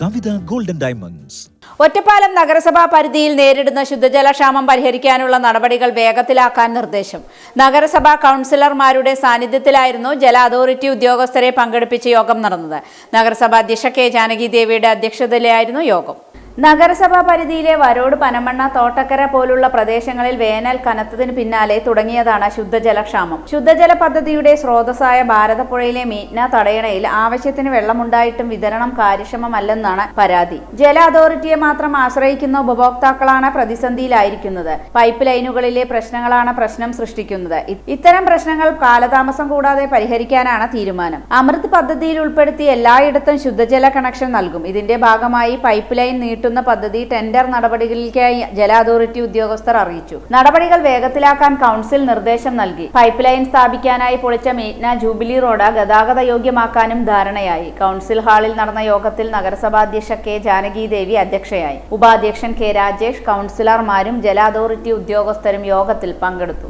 കവിത golden diamonds Ottapalam നഗരസഭാ പരിധിയിൽ നേരിടുന്ന ശുദ്ധജലക്ഷാമം പരിഹരിക്കാനുള്ള നടപടികൾ വേഗത്തിലാക്കാൻ നിർദ്ദേശം. നഗരസഭാ കൗൺസിലർമാരുടെ സാന്നിധ്യത്തിലായിരുന്നു ജല അതോറിറ്റി ഉദ്യോഗസ്ഥരെ പങ്കെടുപ്പിച്ച് യോഗം നടന്നത്. നഗരസഭാ അധ്യക്ഷ കെ ജാനകി ദേവിയുടെ അധ്യക്ഷതയിലായിരുന്നു യോഗം. നഗരസഭാ പരിധിയിലെ വരോട് പനമണ്ണ തോട്ടക്കര പോലുള്ള പ്രദേശങ്ങളിൽ വേനൽ കനത്തതിന് പിന്നാലെ തുടങ്ങിയതാണ് ശുദ്ധജലക്ഷാമം. ശുദ്ധജല പദ്ധതിയുടെ സ്രോതസ്സായ ഭാരതപ്പുഴയിലെ മീറ്റ്ന തടയണയിൽ ആവശ്യത്തിന് വെള്ളമുണ്ടായിട്ടും വിതരണം കാര്യക്ഷമമല്ലെന്നാണ് പരാതി. ജല അതോറിറ്റിയെ മാത്രം ആശ്രയിക്കുന്ന ഉപഭോക്താക്കളാണ് പ്രതിസന്ധിയിലായിരിക്കുന്നത്. പൈപ്പ് ലൈനുകളിലെ പ്രശ്നങ്ങളാണ് പ്രശ്നം സൃഷ്ടിക്കുന്നത്. ഇത്തരം പ്രശ്നങ്ങൾ കാലതാമസം കൂടാതെ പരിഹരിക്കാനാണ് തീരുമാനം. അമൃത് പദ്ധതിയിൽ ഉൾപ്പെടുത്തി എല്ലായിടത്തും ശുദ്ധജല കണക്ഷൻ നൽകും. ഇതിന്റെ ഭാഗമായി പൈപ്പ് ലൈൻ നീട്ടുന്ന പദ്ധതി ടെൻഡർ നടപടികളിലേക്കായി ജല അതോറിറ്റി ഉദ്യോഗസ്ഥർ അറിയിച്ചു. നടപടികൾ വേഗത്തിലാക്കാൻ കൗൺസിൽ നിർദ്ദേശം നൽകി. പൈപ്പ് ലൈൻ സ്ഥാപിക്കാനായി പൊളിച്ച മീറ്റ്ന ജൂബിലി റോഡ് ഗതാഗത യോഗ്യമാക്കാനും ധാരണയായി. കൗൺസിൽ ഹാളിൽ നടന്ന യോഗത്തിൽ നഗരസഭാധ്യക്ഷ കെ ജാനകി ദേവി അധ്യക്ഷയായി. ഉപാധ്യക്ഷൻ കെ രാജേഷ് കൗൺസിലർമാരും ജല അതോറിറ്റി ഉദ്യോഗസ്ഥരും യോഗത്തിൽ പങ്കെടുത്തു.